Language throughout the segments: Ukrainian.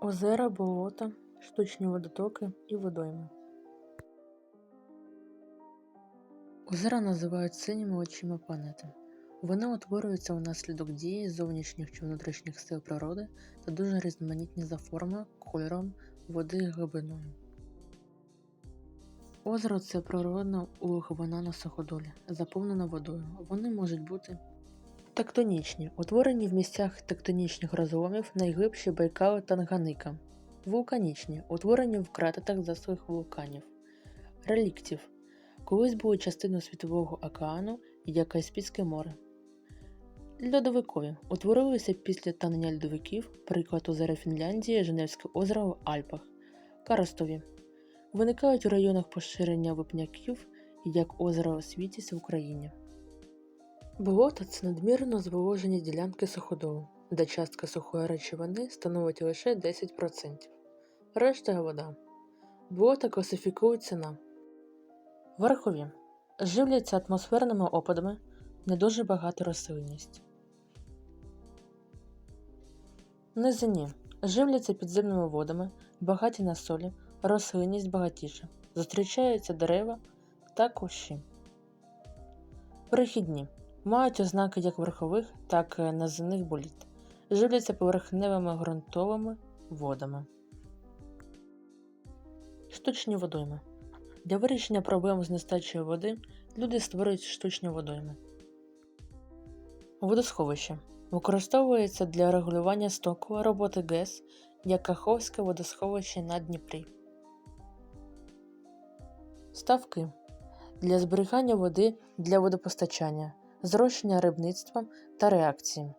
Озера, болота, штучні водотоки і водойми. Озера називають синіми очима планети. Вони утворюються унаслідок дії зовнішніх чи внутрішніх сил природи та дуже різноманітні за формою, кольором, води і глибиною. Озеро це природна улоговина на суходолі, заповнена водою. Вони можуть бути тектонічні, утворені в місцях тектонічних розломів найглибші Байкал та Танганика. Вулканічні, утворені в кратетах заслих вулканів. Реліктів. Колись були частиною Світового океану, як Каспійське море. Льодовикові утворилися після танення льодовиків, приклад озера Фінляндії, Женевське озеро в Альпах, Карстові. Виникають у районах поширення випняків, як озеро Світість в Україні. Болото це надмірно зволожені ділянки суходолу, де частка сухої речовини становить лише 10%. Решта вода. Болота класифікуються на верхові. Живляться атмосферними опадами, не дуже багата рослинність. Низині. Живляться підземними водами, багаті на солі, рослинність багатіша. Зустрічаються дерева та кущі. Перехідні. Мають ознаки як верхових, так і низинних боліт. Живляться поверхневими ґрунтовими водами. Штучні водойми. Для вирішення проблем з нестачею води люди створюють штучні водойми. Водосховище. Використовується для регулювання стоку роботи ГЕС як Каховське водосховище на Дніпрі. Ставки для зберігання води для водопостачання, зрощення рибництва та реакції.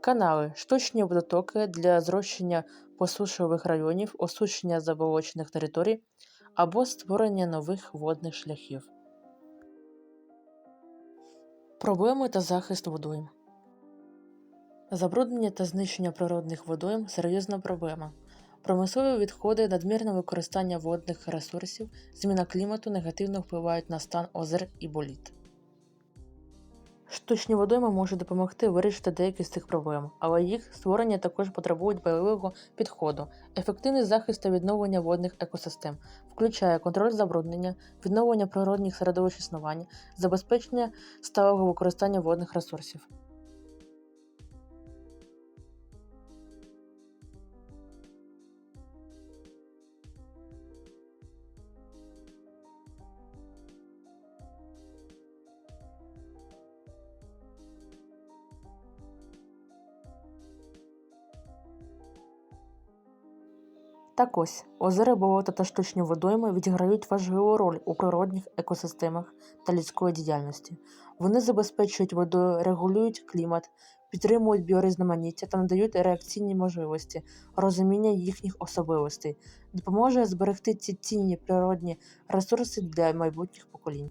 Канали штучні водотоки для зрощення посушливих районів, осушення заболочених територій або створення нових водних шляхів. Проблеми та захист водойм. Забруднення та знищення природних водойм серйозна проблема. Промислові відходи, надмірне використання водних ресурсів, зміна клімату негативно впливають на стан озер і боліт. Штучні водойми можуть допомогти вирішити деякі з цих проблем, але їх створення також потребують бойового підходу. Ефективний захист та відновлення водних екосистем включає контроль забруднення, відновлення природних середовищ існування, забезпечення сталого використання водних ресурсів. Так ось, озера, болота та штучні водойми відіграють важливу роль у природних екосистемах та людської діяльності. Вони забезпечують водою, регулюють клімат, підтримують біорізноманіття та надають реакційні можливості, розуміння їхніх особливостей, допоможе зберегти ці цінні природні ресурси для майбутніх поколінь.